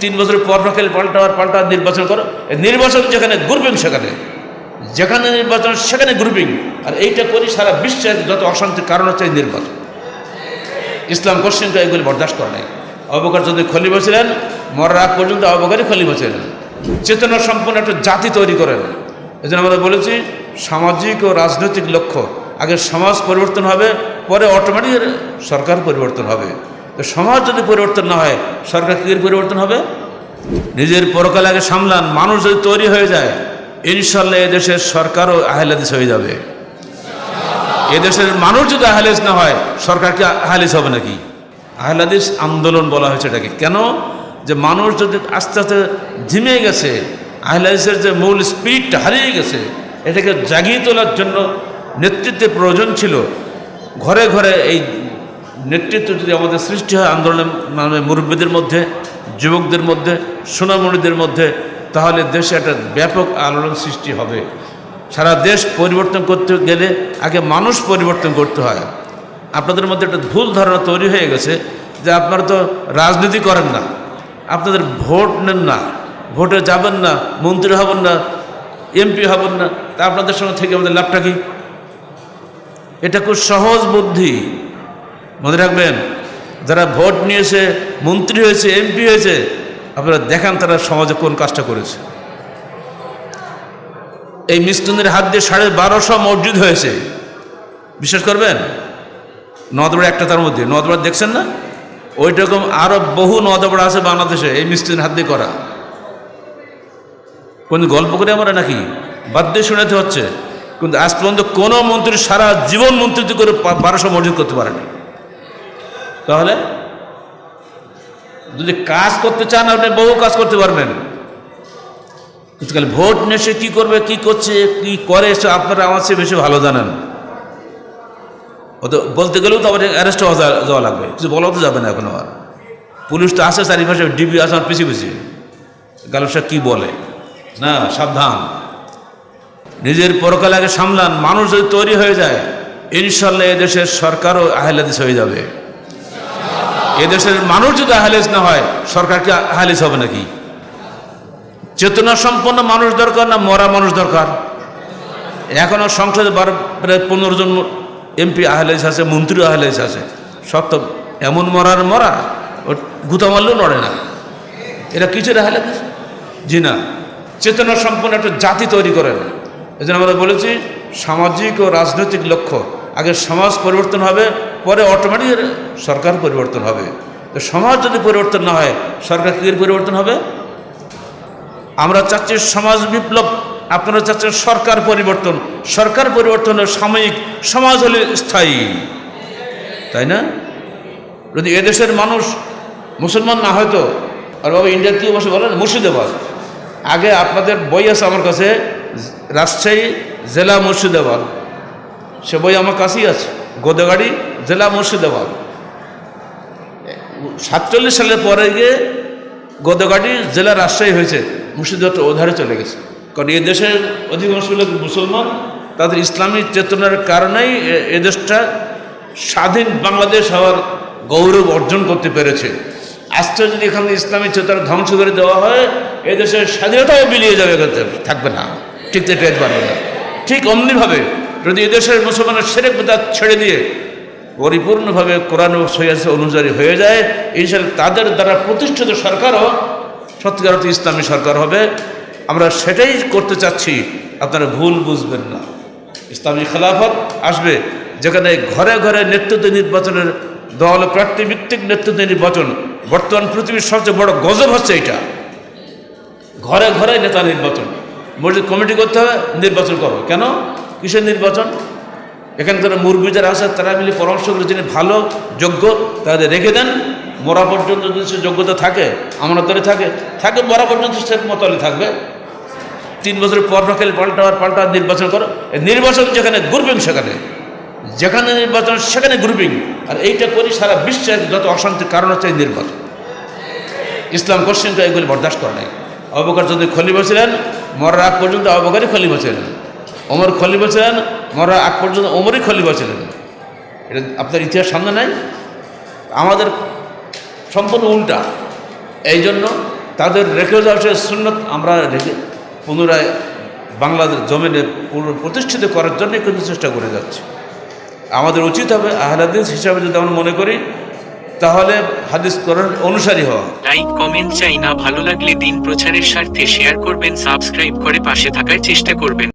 তিন বছর পর খেলে পাল্টাবার পাল্টা নির্বাচন করো। নির্বাচন যেখানে গ্রুপিং সেখানে। যেখানে নির্বাচন, সেখানে গ্রুপিং আর এইটা করি সারা বিশ্বের যত অশান্তির কারণ হচ্ছে নির্বাচন। ইসলাম কোশ্চিনটা এগুলি বরদাস্ত করে নাই। অবকার যদি খলিফা ছিলেন, মরার আগ পর্যন্ত অবকারই খলিফা ছিলেন। চেতনা সম্পূর্ণ একটা জাতি তৈরি করেন। এই জন্য আমরা বলেছি, সামাজিক ও রাজনৈতিক লক্ষ্য। আগে সমাজ পরিবর্তন হবে, পরে অটোমেটিক সরকার পরিবর্তন হবে। তো সমাজ যদি পরিবর্তন না হয়, সরকার কী পরিবর্তন হবে? নিজের পরকাল আগে সামলান, মানুষ যদি তৈরি হয়ে যায়, ইনশাল্লাহ এদেশের সরকারও আহলাদিস হয়ে যাবে। এদেশের মানুষ যদি আহলেস না হয়, সরকার কি আহলেস হবে নাকি? আহলাদিস আন্দোলন বলা হয়েছে এটাকে। কেন? যে মানুষ যদি আস্তে আস্তে ধিমে গেছে, আহলাদিসের যে মূল স্পিরিটটা হারিয়ে গেছে, এটাকে জাগিয়ে তোলার জন্য নেতৃত্বের প্রয়োজন ছিল, ঘরে ঘরে এই নেতৃত্ব যদি আমাদের সৃষ্টি হয় আন্দোলনের মানে মুরব্বীদের মধ্যে, যুবকদের মধ্যে, সোনামণিদের মধ্যে, তাহলে দেশে একটা ব্যাপক আলোড়ন সৃষ্টি হবে। সারা দেশ পরিবর্তন করতে গেলে আগে মানুষ পরিবর্তন করতে হয়। আপনাদের মধ্যে একটা ভুল ধারণা তৈরি হয়ে গেছে যে আপনারা তো রাজনীতি করেন না, আপনাদের ভোট নেন না, ভোটে যাবেন না, মন্ত্রী হবেন না, এমপি হবেন না, তা আপনাদের সঙ্গে থেকে আমাদের লাভটা কি? এটা খুব সহজ বুদ্ধি। মনে রাখবেন, যারা ভোট নিয়েছে মন্ত্রী হয়েছে, এমপি হয়েছে, আপনারা দেখান তারা সমাজে কোন কাজটা করেছে। এই মিসকিনের হাত দিয়ে সাড়ে বারোশো মসজিদ হয়েছে। বিশ্বাস করবেন? নদবড়া একটা তার মধ্যে, নদবড়া দেখছেন না? ওই রকম আরও বহু নদবড়া আছে বাংলাদেশে, এই মিসকিনের হাত দিয়ে করা। কোন গল্প করে আমরা নাকি? বাদ্য শোনাতে হচ্ছে। কিন্তু আজ পর্যন্ত কোনো মন্ত্রী সারা জীবন মন্ত্রিত্ব করে বারোশো মসজিদ করতে পারেনি। তাহলে? যদি কাজ করতে চান, আপনি বহু কাজ করতে পারবেন। খালি ভোট নিয়ে সে কী করবে, কী করছে, কি করে, সে আপনারা আমার চেয়ে বেশি ভালো জানেন। ও তো বলতে গেলেও তো আবার অ্যারেস্ট হওয়া যাওয়া লাগবে। কিছু বলাও তো যাবে না এখন আর। পুলিশ তো আসে চারিপাশে ডিবি আসে আমার পিছিয়ে পিছিয়ে গেল সে কী বলে? না, সাবধান। নিজের পরকাল আগে সামলান। মানুষ যদি তৈরি হয়ে যায়, ইনশাল্লাহ এদেশের সরকারও আহলাদিস হয়ে যাবে। এদেশের মানুষ যদি আহলেস না হয় সরকার কি আহলেস হবে নাকি? চেতনা সম্পন্ন মানুষ দরকার না মরা মানুষ দরকার? এখনও সংসদে বারো প্রায় পনেরো জন এমপি আহলেস আছে মন্ত্রী আহলেস আছে। সব তো এমন মরার মরা ও গুতা মারলেও নড়ে না। এরা কিছু আহলেস? জি না। চেতনা সম্পন্ন একটা জাতি তৈরি করেন। জন্য আমরা বলেছি, সামাজিক ও রাজনৈতিক লক্ষ্য। আগে সমাজ পরিবর্তন হবে পরে অটোমেটিক সরকার পরিবর্তন হবে। তো সমাজ যদি পরিবর্তন না হয়, সরকার কী পরিবর্তন হবে? আমরা চাচ্ছি সমাজ বিপ্লব, আপনারা চাচ্ছেন সরকার পরিবর্তন। সরকার পরিবর্তনের সাময়িক, সমাজ হলে স্থায়ী। তাই না? যদি এদেশের মানুষ মুসলমান না হয়তো, আর বাবা ইন্ডিয়ার কী বসে বলেন মুর্শিদাবাদ। আগে আপনাদের বই আছে আমার কাছে, রাজশাহী জেলা মুর্শিদাবাদ। সে বই আমার কাছেই আছে। গোদাগাড়ি জেলা মুর্শিদাবাদ। সাতচল্লিশ সালের পরে গিয়ে গোদাগাড়ি জেলা রাজশাহী হয়েছে মুর্শিদাবাদটা ওধারে চলে গেছে। কারণ এই দেশের অধিকাংশ লোক মুসলমান, তাদের ইসলামী চেতনার কারণেই এ- দেশটা স্বাধীন বাংলাদেশ হওয়ার গৌরব অর্জন করতে পেরেছে। আজকে যদি এখানে ইসলামী চেতনা ধ্বংস করে দেওয়া হয় এদেশের স্বাধীনতাও বিলিয়ে যাবে, থাকবে না। ঠিক টের পারবে না ঠিক অমনিভাবে যদি এদেশের মুসলমানের সেরেক বেদাত ছেড়ে দিয়ে পরিপূর্ণভাবে কোরআন ও সৈয়াস অনুযায়ী হয়ে যায় ইনশাল্লাহ তাদের দ্বারা প্রতিষ্ঠিত সরকারও সত্যিকার অর্থে ইসলামী সরকার হবে। আমরা সেটাই করতে চাচ্ছি, আপনারা ভুল বুঝবেন না। ইসলামী খেলাফত আসবে, যেখানে ঘরে ঘরে নেতৃত্ব নির্বাচনের দল, প্রার্থী ভিত্তিক নেতৃত্ব নির্বাচন, বর্তমান পৃথিবীর সবচেয়ে বড় গজব হচ্ছে এটা ঘরে ঘরে নেতা নির্বাচন, মসজিদ কমিটি করতে হবে, নির্বাচন করো। কেন? কিসের নির্বাচন? এখানে যারা মুরব্বী যারা আছে, তারা মিলে পরামর্শ করে যিনি ভালো, যোগ্য, তাদের রেখে দেন। মরা পর্যন্ত যদি সে যোগ্যতা থাকে আমার ধরে থাকে থাকে, মরা পর্যন্ত সে মতলে থাকবে। তিন বছরের পর খেলে পাল্টাবার পাল্টা নির্বাচন করো। নির্বাচন যেখানে গ্রুপিং সেখানে। যেখানে নির্বাচন, সেখানে গ্রুপিং আর এইটা করি সারা বিশ্বের যত অশান্তির কারণ হচ্ছে এই নির্বাচন। ইসলাম কোশ্চিনটা এগুলি বরদাস্ত করে নাই। অবকার যদি খলিফা ছিলেন, মরার আগ পর্যন্ত অবকারই খলিফা ছিলেন। ওমর খলিফা ছিলেন, মরার আগ পর্যন্ত ওমরই খলিফা ছিলেন। এটা আপনার ইতিহাস সামনে নাই? আমাদের সম্পূর্ণ উল্টা। এই জন্য তাদের রেখে যাওয়া সে সুন্নত। আমরা রেখে পুনরায় বাংলাদেশ জমিনে প্রতিষ্ঠিত করার জন্য কিন্তু চেষ্টা করে যাচ্ছি। আমাদের উচিত হবে আহলাদিস হিসাবে যদি আমরা মনে করি, তাহলে হাদিস করার অনুসারী হওয়া। লাইক, কমেন্ট, চাই না। ভালো লাগলে দিন প্রচারের স্বার্থে শেয়ার করবেন, সাবস্ক্রাইব করে পাশে থাকার চেষ্টা করবেন।